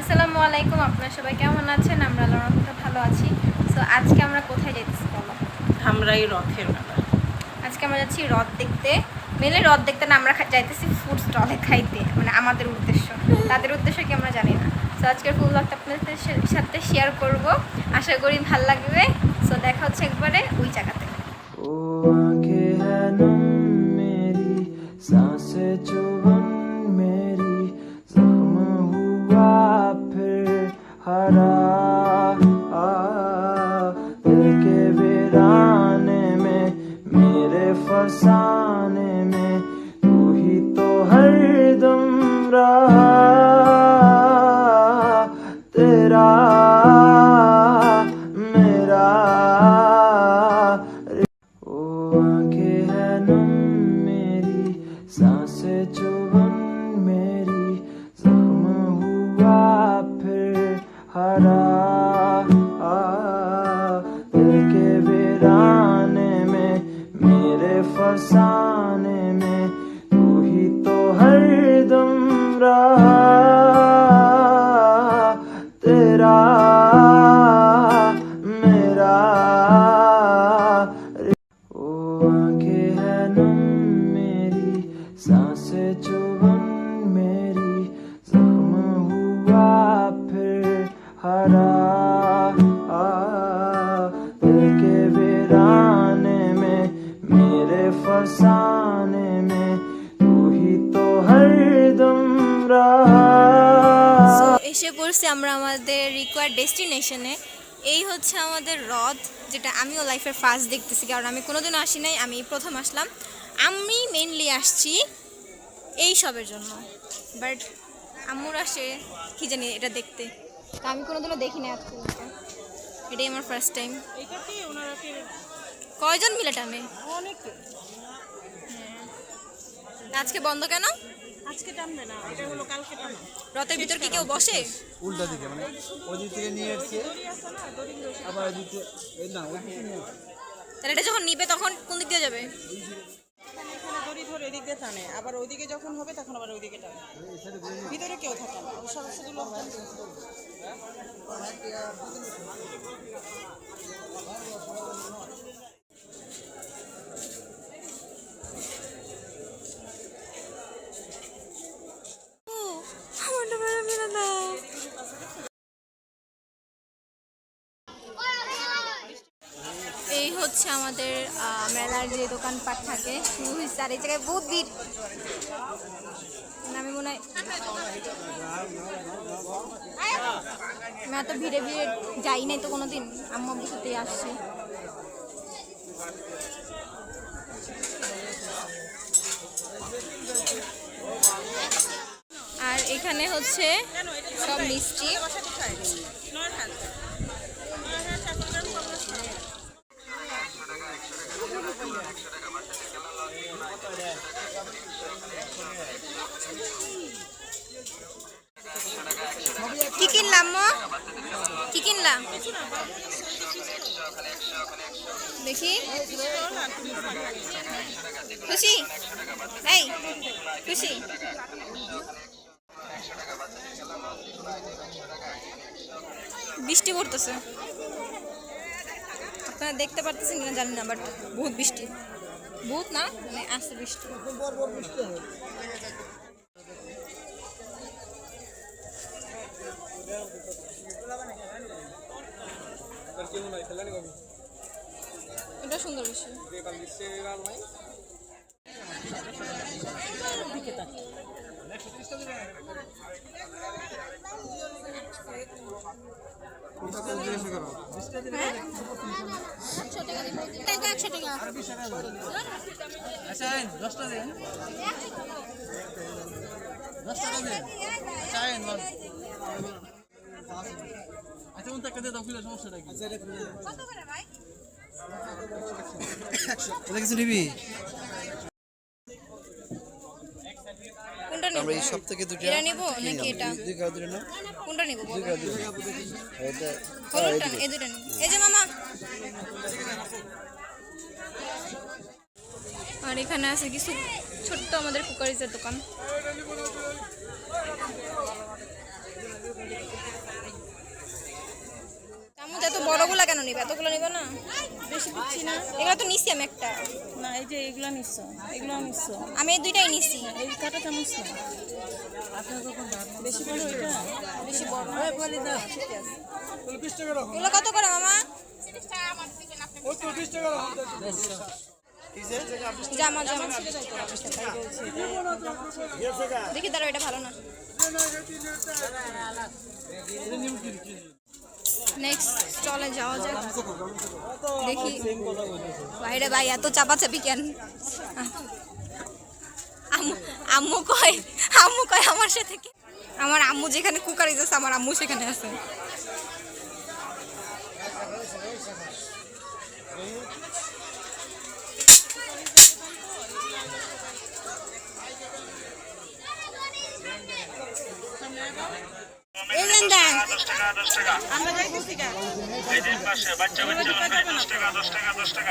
আসসালামু আলাইকুম আপনারা সবাই কেমন আছেন? আমরা আল্লাহর রহমতে ভালো আছি। সো আজকে আমরা কোথায় যাইতেছি বলো? আমরা এই রথের মেলা। আজকে আমরা যাচ্ছি রথ দেখতে। মেলে রথ দেখতে না আমরা যাইতেছি ফুড স্টলে খাইতে মানে আমাদের উদ্দেশ্য। তাদের উদ্দেশ্য কি আমরা জানি না। সো আজকের ফুল ব্লগটা আপনাদের সাথে শেয়ার করব। আশা করি ভালো লাগবে। সো দেখা হচ্ছে একবারে ওই জায়গাতে मेरे हरा आ, दिल के वीराने में मेरे फसाने में तू ही तो हरदम रहा সো এসে পড়ছি আমরা আমাদের রিকোয়ার্ড ডেস্টিনেশনে এই হচ্ছে আমাদের হ্রদ যেটা আমিও লাইফের ফার্স্ট দেখতেছি কারণ আমি কোনোদিনও আসি নাই আমি এই প্রথম আসলাম আমি মেনলি আসছি এই সবের জন্য বাট আম্মুর আসে কি জানি এটা দেখতে তা আমি কোনোদিনও দেখি না পর্যন্ত। এটাই আমার ফার্স্ট টাইম কয়জন মিলে টানে? অনেক। আজকে বন্ধ কেন? আজকে টানবে না এটা হলো কালকে টানা। রথের ভিতর কি কেউ বসে? উল্টা দিকে মানে ওই দিক থেকে নিয়ে এসছে। আবার ওই দিকে এই না ওই দিকে নিয়ে তাহলে এটা যখন নিবে তখন কোন দিক দিয়ে যাবে? এখানে এখানে দড়ি ধরে এদিক দিয়ে টানে আবার ওইদিকে যখন হবে তখন আবার ওইদিকে টানে। ভিতরে কেউ থাকে না। ওই সদস্য লোক থাকে। আমারটা মেরে মেরে দাও এই হচ্ছে আমাদের মেলার যে দোকানপাট থাকে, শুরু হয়েছে আর এই জায়গায় বহুত ভিড়। মানে আমি মনে হয় আমি এত ভিড়ে ভিড়ে যাই নাই তো কোনোদিন। আম্মা সাথেই আসছি। আর এখানে হচ্ছে সব মিষ্টি। কি কিনলাম মো? কি কিনলাম? দেখি। খুশি? এই খুশি? বৃষ্টি পড়তেছে। আপনারা দেখতে পারতেছেন কিনা জানি না বাট বহুত বৃষ্টি। বহুত না? মানে আসছে বৃষ্টি। এটা সুন্দর আচ্ছা আচ্ছা। আচ্ছা উনটা একটা দিয়ে দাও সমস্যাটা কি এটা কিছু নিবি হ্যাঁ। দুটো? এটা নাকি এটা? দুই না কোনটা দুই এটা কোনটা? এই দুটো এই যে মামা। আর এখানে আছে কিছু ছোট্ট আমাদের কুকারিজের দোকান। চামচ এত বড়গুলা কেন নিবে? এতগুলো নিবে বেশি দিচ্ছি না। এগুলো তো নিছি আমি একটা। না এই যে এগুলো নিচ্ছ এগুলো নিচ্ছ আমি এই দুইটাই নিছি। এই কাটা চামচ না বেশি বড় এটা? বেশি বড় না। বলে দাও। এগুলো কত করে মামা? জামা জামা দেখি দাঁড়াও এটা ভালো না। নেক্সট চলে যাওয়া যাক। দেখি। বাইরে ভাই, এত চাপাচাপি কেন? আম্মু কয় আম্মু কয় আমার সাথে আমার আম্মু যেখানে কুকার দিতেছে আমার আম্মু সেখানে আছে। এই নেন যাই বলছি গা। এই যে পাশে বাচ্চা বাচ্চা দশ টাকা দশ টাকা দশ টাকা